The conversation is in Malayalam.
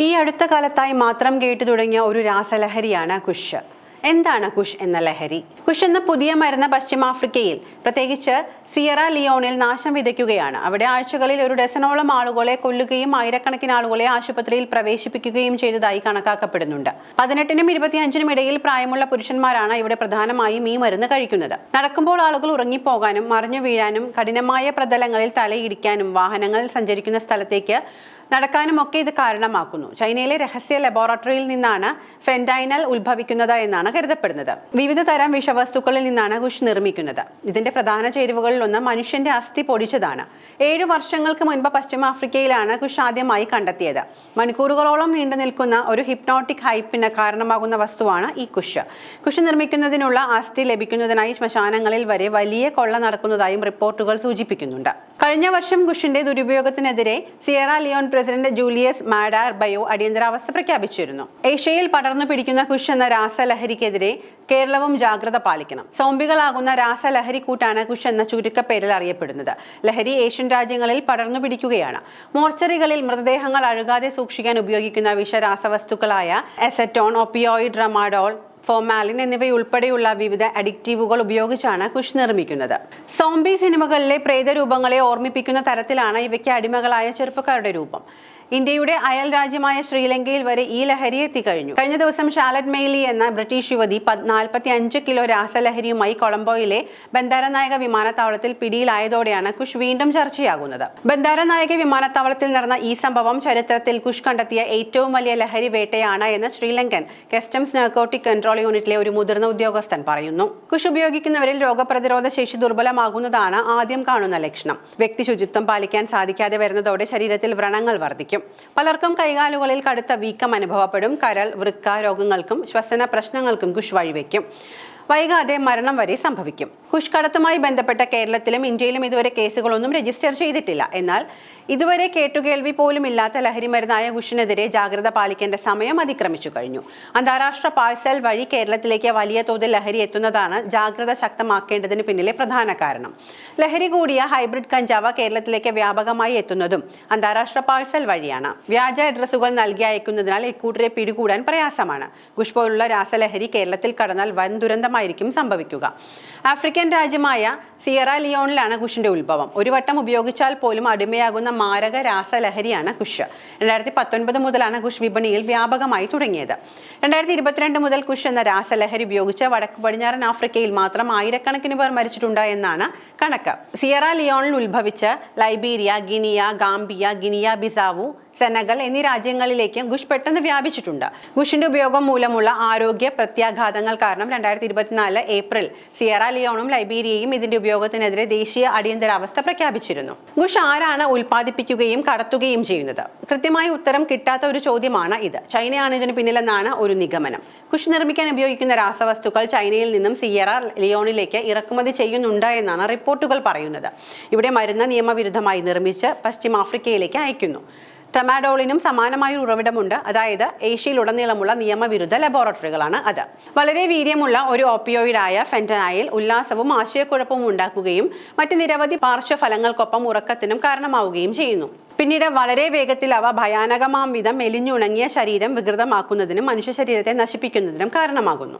ഈ അടുത്ത കാലത്തായി മാത്രം കേട്ടു തുടങ്ങിയ ഒരു രാസലഹരിയാണ് കുഷ്. എന്താണ് കുഷ് എന്ന ലഹരി? കുഷ് എന്ന പുതിയ മരുന്ന് പശ്ചിമാഫ്രിക്കയിൽ പ്രത്യേകിച്ച് സിയറ ലിയോണിൽ നാശം വിതയ്ക്കുകയാണ്. അവിടെ ആഴ്ചകളിൽ ഒരു ഡസനോളം ആളുകളെ കൊല്ലുകയും ആയിരക്കണക്കിന് ആളുകളെ ആശുപത്രിയിൽ പ്രവേശിപ്പിക്കുകയും ചെയ്തതായി കണക്കാക്കപ്പെടുന്നുണ്ട്. പതിനെട്ടിനും ഇരുപത്തിയഞ്ചിനും ഇടയിൽ പ്രായമുള്ള പുരുഷന്മാരാണ് ഇവിടെ പ്രധാനമായും ഈ മരുന്ന് കഴിക്കുന്നത്. നടക്കുമ്പോൾ ആളുകൾ ഉറങ്ങിപ്പോകാനും മറിഞ്ഞു വീഴാനും കഠിനമായ പ്രതലങ്ങളിൽ തലയിടിക്കാനും വാഹനങ്ങളിൽ സഞ്ചരിക്കുന്ന സ്ഥലത്തേക്ക് നടക്കാനും ഒക്കെ ഇത് കാരണമാക്കുന്നു. ചൈനയിലെ രഹസ്യ ലബോറട്ടറിയിൽ നിന്നാണ് ഫെൻഡൈനൽ ഉത്ഭവിക്കുന്നത് എന്നാണ് കരുതപ്പെടുന്നത്. വിവിധ തരം വിഷവസ്തുക്കളിൽ നിന്നാണ് കുഷ് നിർമ്മിക്കുന്നത്. ഇതിന്റെ പ്രധാന ചേരുവകളിൽ ഒന്ന് മനുഷ്യന്റെ അസ്ഥി പൊടിച്ചതാണ്. ഏഴു വർഷങ്ങൾക്ക് മുൻപ് പശ്ചിമാഫ്രിക്കയിലാണ് കുഷ് ആദ്യമായി കണ്ടെത്തിയത്. മണിക്കൂറുകളോളം നീണ്ടു നിൽക്കുന്ന ഒരു ഹിപ്നോട്ടിക് ഹൈപ്പിന് കാരണമാകുന്ന വസ്തുവാണ് ഈ കുഷ് കുഷ് നിർമ്മിക്കുന്നതിനുള്ള അസ്ഥി ലഭിക്കുന്നതിനായി ശ്മശാനങ്ങളിൽ വരെ വലിയ കൊള്ള നടക്കുന്നതായും റിപ്പോർട്ടുകൾ സൂചിപ്പിക്കുന്നുണ്ട്. കഴിഞ്ഞ വർഷം കുഷിന്റെ ദുരുപയോഗത്തിനെതിരെ Sierra Leone president Julius Maada Bio അടിയന്തരാവസ്ഥ പ്രഖ്യാപിച്ചിരുന്നു. ഏഷ്യയിൽ പടർന്നു പിടിക്കുന്ന കുഷ് എന്ന രാസലഹരിക്കെതിരെ കേരളവും ജാഗ്രത പാലിക്കണം. സോംബികളാകുന്ന രാസലഹരി കൂട്ടാണ് കുഷ് എന്ന ചുരുക്കപ്പേരിൽ അറിയപ്പെടുന്നത്. ലഹരി ഏഷ്യൻ രാജ്യങ്ങളിൽ പടർന്നു പിടിക്കുകയാണ്. മോർച്ചറികളിൽ മൃതദേഹങ്ങൾ അഴുകാതെ സൂക്ഷിക്കാൻ ഉപയോഗിക്കുന്ന വിഷരാസവസ്തുക്കളായ എസറ്റോൺ ഒപ്പിയോയിഡ് റമാഡോൾ ഫോമാലിൻ എന്നിവയുൾപ്പെടെയുള്ള വിവിധ അഡിക്റ്റീവുകൾ ഉപയോഗിച്ചാണ് കുഷ് നിർമ്മിക്കുന്നത്. സോംബി സിനിമകളിലെ പ്രേതരൂപങ്ങളെ ഓർമ്മിപ്പിക്കുന്ന തരത്തിലാണ് ഇവയ്ക്ക് അടിമകളായ ചെറുപ്പക്കാരുടെ രൂപം. ഇന്ത്യയുടെ അയൽ രാജ്യമായ ശ്രീലങ്കയിൽ വരെ ഈ ലഹരി എത്തിക്കഴിഞ്ഞു. കഴിഞ്ഞ ദിവസം ഷാലറ്റ് മെയ്ലി എന്ന ബ്രിട്ടീഷ് യുവതി നാൽപ്പത്തി അഞ്ച് കിലോ രാസലഹരിയുമായി കൊളംബോയിലെ ബന്ദാരനായക വിമാനത്താവളത്തിൽ പിടിയിലായതോടെയാണ് കുഷ് വീണ്ടും ചർച്ചയാകുന്നത്. ബന്ദാരനായക വിമാനത്താവളത്തിൽ നടന്ന ഈ സംഭവം ചരിത്രത്തിൽ കുഷ് കണ്ടെത്തിയ ഏറ്റവും വലിയ ലഹരി വേട്ടയാണ് എന്ന് ശ്രീലങ്കൻ കസ്റ്റംസ് നാർക്കോട്ടിക് കൺട്രോൾ യൂണിറ്റിലെ ഒരു മുതിർന്ന ഉദ്യോഗസ്ഥൻ പറയുന്നു. കുഷ് ഉപയോഗിക്കുന്നവരിൽ രോഗപ്രതിരോധ ശേഷി ദുർബലമാകുന്നതാണ് ആദ്യം കാണുന്ന ലക്ഷണം. വ്യക്തി ശുചിത്വം പാലിക്കാൻ സാധിക്കാതെ വരുന്നതോടെ ശരീരത്തിൽ വ്രണങ്ങൾ വർദ്ധിക്കും. പലർക്കും കൈകാലുകളിൽ കടുത്ത വീക്കം അനുഭവപ്പെടും. കരൾ വൃക്ക രോഗങ്ങൾക്കും ശ്വസന പ്രശ്നങ്ങൾക്കും കുഷ് വഴിവെക്കും വൈകാതെ മരണം വരെ സംഭവിക്കും. കുഷ്കടത്തുമായി ബന്ധപ്പെട്ട കേരളത്തിലും ഇന്ത്യയിലും ഇതുവരെ കേസുകളൊന്നും രജിസ്റ്റർ ചെയ്തിട്ടില്ല. എന്നാൽ ഇതുവരെ കേട്ടുകേൾവി പോലും ഇല്ലാത്ത ലഹരി മരുന്നായ കുഷിനെതിരെ ജാഗ്രത പാലിക്കേണ്ട സമയം അതിക്രമിച്ചു കഴിഞ്ഞു. അന്താരാഷ്ട്ര പാഴ്സൽ വഴി കേരളത്തിലേക്ക് വലിയ തോതിൽ ലഹരി എത്തുന്നതാണ് ജാഗ്രത ശക്തമാക്കേണ്ടതിന് പിന്നിലെ പ്രധാന കാരണം. ലഹരി കൂടിയ ഹൈബ്രിഡ് കഞ്ചാവ കേരളത്തിലേക്ക് വ്യാപകമായി എത്തുന്നതും അന്താരാഷ്ട്ര പാഴ്സൽ വഴിയാണ്. വ്യാജ അഡ്രസ്സുകൾ നൽകി അയക്കുന്നതിനാൽ ഇക്കൂട്ടരെ പിടികൂടാൻ പ്രയാസമാണ്. കുഷ് പോലുള്ള രാസലഹരി കേരളത്തിൽ കടന്നാൽ വൻ ദുരന്തമായിരിക്കും സംഭവിക്കുക. ആഫ്രിക്കൻ രാജ്യമായ സിയറ ലിയോണിലാണ് കുഷിന്റെ ഉത്ഭവം. ഒരു വട്ടം ഉപയോഗിച്ചാൽ പോലും അടിമയാകുന്ന മാരക രാസലഹരിയാണ് കുഷ്. രണ്ടായിരത്തി പത്തൊൻപത് മുതലാണ് കുഷ് വിപണിയിൽ വ്യാപകമായി തുടങ്ങിയത്. രണ്ടായിരത്തി ഇരുപത്തിരണ്ട് മുതൽ കുഷ് എന്ന രാസലഹരി ഉപയോഗിച്ച് വടക്ക് പടിഞ്ഞാറൻ ആഫ്രിക്കയിൽ മാത്രം ആയിരക്കണക്കിന് പേർ മരിച്ചിട്ടുണ്ട് എന്നാണ് കണക്ക്. സിയറ ലിയോണിൽ ഉത്ഭവിച്ച് Liberia Guinea Gambia Guinea Bissau Senegal എന്നീ രാജ്യങ്ങളിലേക്കും ഗുഷ് പെട്ടെന്ന് വ്യാപിച്ചിട്ടുണ്ട്. ഗുഷിന്റെ ഉപയോഗം മൂലമുള്ള ആരോഗ്യ പ്രത്യാഘാതങ്ങൾ കാരണം രണ്ടായിരത്തി ഇരുപത്തിനാല് ഏപ്രിൽ സിയറ ലിയോണും ലൈബീരിയയും ഇതിന്റെ ഉപയോഗത്തിനെതിരെ ദേശീയ അടിയന്തരാവസ്ഥ പ്രഖ്യാപിച്ചിരുന്നു. ഗുഷ് ആരാണ് ഉൽപ്പാദിപ്പിക്കുകയും കടത്തുകയും ചെയ്യുന്നത്? കൃത്യമായ ഉത്തരം കിട്ടാത്ത ഒരു ചോദ്യമാണ് ഇത്. ചൈനയാണ് ഇതിന് പിന്നിലെന്നാണ് ഒരു നിഗമനം. ഗുഷ് നിർമ്മിക്കാൻ ഉപയോഗിക്കുന്ന രാസവസ്തുക്കൾ ചൈനയിൽ നിന്നും സിയറ ലിയോണിലേക്ക് ഇറക്കുമതി ചെയ്യുന്നുണ്ട് എന്നാണ് റിപ്പോർട്ടുകൾ പറയുന്നത്. ഇവിടെ മരുന്ന് നിയമവിരുദ്ധമായി നിർമ്മിച്ച് പശ്ചിമാഫ്രിക്കയിലേക്ക് അയക്കുന്നു. ട്രമാഡോളിനും സമാനമായ ഒരു ഉറവിടമുണ്ട്. അതായത് ഏഷ്യയിലുടനീളമുള്ള നിയമവിരുദ്ധ ലബോറട്ടറികളാണ് അത്. വളരെ വീര്യമുള്ള ഒരു ഓപ്പിയോയിഡായ ഫെന്റനായിൽ ഉല്ലാസവും ആശയക്കുഴപ്പവും ഉണ്ടാക്കുകയും മറ്റ് നിരവധി പാർശ്വഫലങ്ങൾക്കൊപ്പം ഉറക്കത്തിനും കാരണമാവുകയും ചെയ്യുന്നു. പിന്നീട് വളരെ വേഗത്തിൽ അവ ഭയാനകമാം വിധം മെലിഞ്ഞുണങ്ങിയ ശരീരം വികൃതമാക്കുന്നതിനും മനുഷ്യ ശരീരത്തെ നശിപ്പിക്കുന്നതിനും കാരണമാകുന്നു.